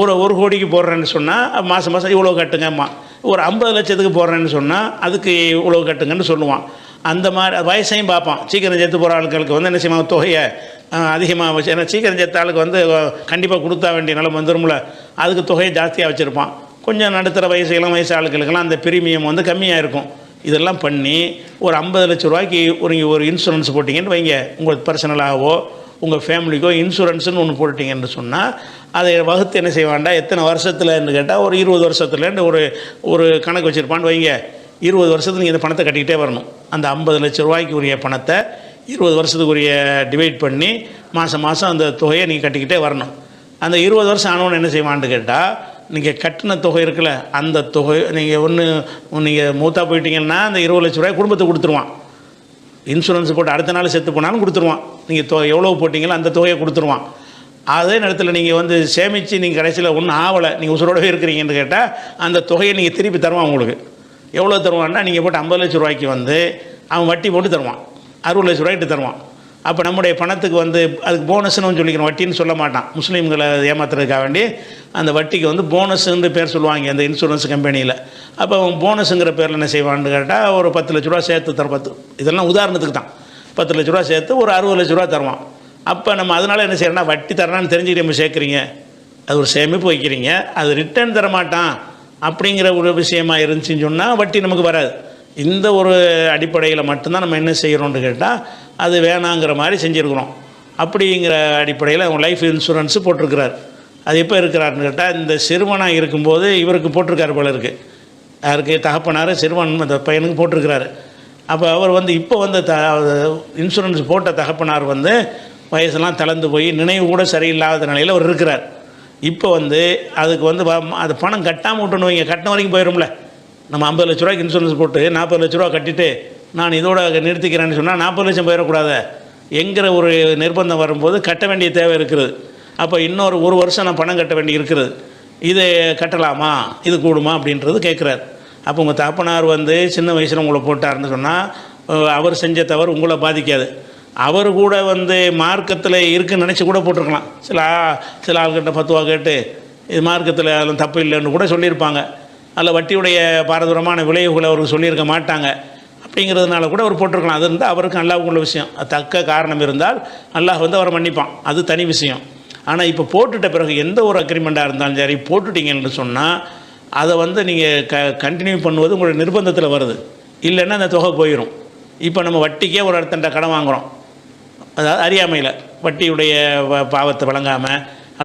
ஒரு ஒரு கோடிக்கு போடுறேன்னு சொன்னால் மாதம் மாதம் இவ்வளோ கட்டுங்கம்மா. ஒரு ஐம்பது லட்சத்துக்கு போடுறேன்னு சொன்னால் அதுக்கு இவ்வளோ கட்டுங்கன்னு சொல்லுவான். அந்த மாதிரி வயசையும் பார்ப்பான். சீக்கிரம் செத்து போகிற ஆட்களுக்கு வந்து என்ன செய்வாங்க? தொகையை அதிகமாக வச்சு ஏன்னா சீக்கிரம் செத்த ஆளுக்கு வந்து கண்டிப்பாக கொடுத்தா வேண்டிய நிலம் வந்துரும்ல. அதுக்கு தொகையை ஜாஸ்தியாக வச்சுருப்பான். கொஞ்சம் நடுத்தர வயசு இளம் வயசு ஆளுகளுக்கெல்லாம் அந்த பிரீமியம் வந்து கம்மியாக இருக்கும். இதெல்லாம் பண்ணி ஒரு ஐம்பது லட்ச ரூபாய்க்கு ஒரு ஒரு இன்சூரன்ஸ் போட்டிங்கன்னு வைங்க. உங்களுக்கு பர்சனலாகவோ உங்கள் ஃபேமிலிக்கோ இன்சூரன்ஸ்னு ஒன்று போட்டிங்கன்னு சொன்னால் அதை வகுத்து என்ன செய்வான்டா எத்தனை வருஷத்துலன்னு கேட்டால் ஒரு இருபது வருஷத்துலன்னு ஒரு ஒரு கணக்கு வச்சுருப்பான்னு வைங்க. இருபது வருஷத்துக்கு நீங்கள் இந்த பணத்தை கட்டிக்கிட்டே வரணும். அந்த ஐம்பது லட்ச ரூபாய்க்கு உரிய பணத்தை இருபது வருஷத்துக்குரிய டிவைட் பண்ணி மாதம் மாதம் அந்த தொகையை நீங்கள் கட்டிக்கிட்டே வரணும். அந்த இருபது வருஷம் ஆனவொன்னு என்ன செய்வான்னு கேட்டால் நீங்கள் கட்டின தொகை இருக்குல்ல அந்த தொகை நீங்கள் ஒன்று நீங்கள் மூத்தா போயிட்டீங்கன்னா அந்த இருபது லட்ச ரூபாய் குடும்பத்துக்கு கொடுத்துருவான். இன்சூரன்ஸ் போட்டு அடுத்த நாள் செத்து போனாலும் கொடுத்துருவான். நீங்கள் தொ எவ்வளோ போட்டிங்களோ அந்த தொகையை கொடுத்துருவான். அதே நேரத்தில் நீங்கள் வந்து சேமித்து நீங்கள் கடைசியில் ஒன்றும் ஆகலை நீங்கள் உசுரோடவே இருக்கிறீங்கன்னு கேட்டால் அந்த தொகையை நீங்கள் திருப்பி தருவான் உங்களுக்கு. எவ்வளோ தருவான்னா நீங்கள் போட்டு ஐம்பது லட்ச ரூபாய்க்கு வந்து அவன் வட்டி போட்டு தருவான். அறுபது லட்ச ரூபாய்க்கு தருவான். அப்போ நம்முடைய பணத்துக்கு வந்து அதுக்கு போனஸ்னு சொல்லிக்கிறோம் வட்டின்னு சொல்ல மாட்டான். முஸ்லீம்களை ஏமாத்துறதுக்காக வேண்டி அந்த வட்டிக்கு வந்து போனஸ்ன்னு பேர் சொல்லுவாங்க அந்த இன்சூரன்ஸ் கம்பெனியில் அப்போ அவன் போனஸுங்கிற பேரில் என்ன செய்வான்னு கேட்டால் ஒரு பத்து லட்ச ரூபா சேர்த்து தர பத்து. இதெல்லாம் உதாரணத்துக்கு தான். பத்து லட்ச ரூபா சேர்த்து ஒரு அறுபது லட்ச ரூபா தருவான். அப்போ நம்ம அதனால் என்ன செய்யறோம்னா வட்டி தரலான்னு தெரிஞ்சுக்கிட்டு நம்ம சேர்க்குறீங்க. அது ஒரு சேமிப்பு வைக்கிறீங்க. அது ரிட்டர்ன் தர மாட்டான் அப்படிங்கிற ஒரு விஷயமா இருந்துச்சுன்னு சொன்னால் வட்டி நமக்கு வராது. இந்த ஒரு அடிப்படையில் மட்டும்தான் நம்ம என்ன செய்கிறோம்னு கேட்டால் அது வேணாங்கிற மாதிரி செஞ்சுருக்குறோம். அப்படிங்கிற அடிப்படையில் அவங்க லைஃப் இன்சூரன்ஸு போட்டிருக்கிறார். அது எப்போ இருக்கிறாருன்னு கேட்டால் இந்த சிறுவனாக இருக்கும்போது இவருக்கு போட்டிருக்காரு போல இருக்குது யாருக்கு? தகப்பனார் சிறுவன் அந்த பையனுக்கு போட்டிருக்கிறாரு. அப்போ அவர் வந்து இப்போ வந்து த இன்சூரன்ஸ் போட்ட தகப்பனார் வந்து வயசெல்லாம் தளர்ந்து போய் நினைவு கூட சரியில்லாத நிலையில் அவர் இருக்கிறார். இப்போ வந்து அதுக்கு வந்து வ- அது பணம் கட்டாமல் விட்டணும் இங்கே கட்டின வரைக்கும் போயிடும்ல நம்ம ஐம்பது லட்ச ரூபாய்க்கு இன்சூரன்ஸ் போட்டு நாற்பது லட்ச ரூபா கட்டிட்டு நான் இதோட நிறுத்திக்கிறேன்னு சொன்னால் நாற்பது லட்சம் போயிடக்கூடாது. என்கிற ஒரு நிர்பந்தம் வரும்போது கட்ட வேண்டிய தேவை இருக்கிறது. அப்போ இன்னொரு ஒரு வருஷம் நான் பணம் கட்ட வேண்டி இருக்கிறது. இது கட்டலாமா? இது கூடுமா? அப்படின்றது கேட்குறாரு. அப்போ உங்கள் தாப்பனார் வந்து சின்ன வயசில் உங்களை போட்டாருன்னு சொன்னால் அவர் செஞ்ச தவறு உங்களை பாதிக்காது. அவர் கூட வந்து மார்க்கத்தில் இருக்குன்னு நினச்சி கூட போட்டிருக்கலாம். சில ஆ- சில ஆள்கிட்ட பத்துவா கேட்டு இது மார்க்கத்தில் அதெல்லாம் தப்பு இல்லைன்னு கூட சொல்லியிருப்பாங்க. அதில் வட்டியுடைய பாரதூரமான விளைவுகளை அவருக்கு சொல்லியிருக்க மாட்டாங்க. அப்படிங்கிறதுனால கூட அவர் போட்டிருக்கலாம். அது இருந்தால் அவருக்கு நல்லா உள்ள விஷயம். தக்க காரணம் இருந்தால் அல்லாஹ் வந்து அவரை மன்னிப்பான். அது தனி விஷயம். ஆனால் இப்போ போட்டுட்ட பிறகு எந்த ஒரு அக்ரிமெண்ட்டாக இருந்தாலும் சரி போட்டுட்டீங்கன்னு சொன்னால் அதை வந்து நீங்கள் க கண்டினியூ பண்ணுவது உங்களோட நிர்பந்தத்தில் வருது. இல்லைன்னா அந்த தொகை போயிடும் இப்போ நம்ம வட்டிக்கே ஒரு இடத்துல கடன் வாங்குகிறோம் அதாவது அறியாமையில். வட்டியுடைய பாவத்தை வழங்காமல்